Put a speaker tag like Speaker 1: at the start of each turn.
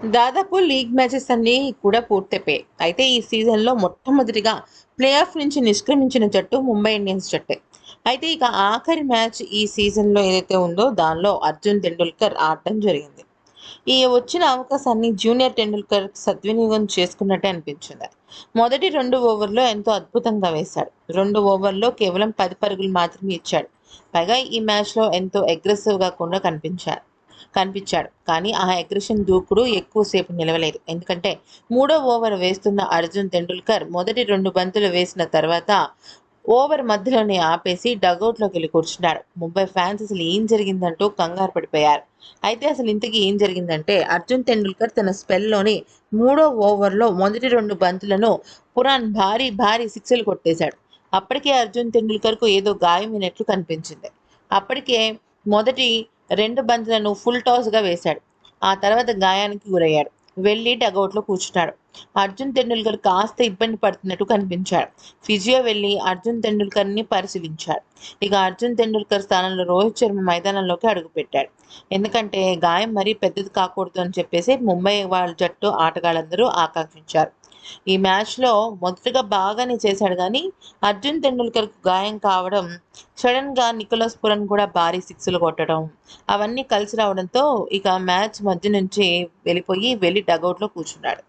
Speaker 1: దాదాపు league matches అన్నీ కూడా పూర్తయిపోయాయి అయితే ఈ సీజన్లో మొట్టమొదటిగా ప్లే ఆఫ్ నుంచి నిష్క్రమించిన జట్టు ముంబై ఇండియన్స్ జట్టే. అయితే ఇక ఆఖరి మ్యాచ్ ఈ సీజన్లో ఏదైతే ఉందో దానిలో అర్జున్ తెండూల్కర్ ఆడటం జరిగింది. ఈ వచ్చిన అవకాశాన్ని జూనియర్ టెండూల్కర్ సద్వినియోగం చేసుకున్నట్టే అనిపించింది. మొదటి రెండు ఓవర్లో ఎంతో అద్భుతంగా వేశాడు. రెండు ఓవర్లో కేవలం పది పరుగులు మాత్రమే ఇచ్చాడు. పైగా ఈ మ్యాచ్లో ఎంతో అగ్రెసివ్గా కూడా కనిపించాడు కనిపించాడు. కానీ ఆ అగ్రెషన్ దూకుడు ఎక్కువసేపు నిలవలేదు. ఎందుకంటే మూడో ఓవర్ వేస్తున్న అర్జున్ తెండూల్కర్ మొదటి రెండు బంతులు వేసిన తర్వాత ఓవర్ మధ్యలోనే ఆపేసి డగౌట్లోకి వెళ్ళి కూర్చున్నాడు. ముంబై ఫ్యాన్స్ అసలు ఏం జరిగిందంటూ కంగారు పడిపోయారు. అయితే అసలు ఇంతకీ ఏం జరిగిందంటే అర్జున్ తెండూల్కర్ తన స్పెల్లోని మూడో ఓవర్లో మొదటి రెండు బంతులను పురాణ్ భారీ భారీ సిక్స్లు కొట్టేశాడు. అప్పటికే అర్జున్ తెండూల్కర్కు ఏదో గాయమైనట్లు కనిపించింది. అప్పటికే మొదటి రెండు బంతులను ఫుల్ టాస్గా వేశాడు. ఆ తర్వాత గాయానికి గురయ్యాడు. వెళ్ళి డగౌట్లో కూర్చున్నాడు. అర్జున్ తెండూల్కర్ కాస్త ఇబ్బంది పడుతున్నట్టు కనిపించాడు. ఫిజియో వెళ్ళి అర్జున్ తెండూల్కర్ని పరిశీలించాడు. ఇక అర్జున్ తెండూల్కర్ స్థానంలో రోహిత్ శర్మ మైదానంలోకి అడుగుపెట్టాడు. ఎందుకంటే గాయం మరీ పెద్దది కాకూడదు అని చెప్పేసి ముంబై వాళ్ళ జట్టు ఆటగాళ్ళందరూ ఆకాంక్షించారు. ఈ మ్యాచ్లో మొదటగా బాగానే చేశాడు కానీ అర్జున్ తెండూల్కర్కు గాయం కావడం సడన్గా నికోలస్ పురన్ కూడా భారీ సిక్స్లు కొట్టడం అవన్నీ కలిసి రావడంతో ఇక మ్యాచ్ మధ్య నుంచి వెళ్ళిపోయి వెళ్ళి డగౌట్లో కూర్చున్నాడు.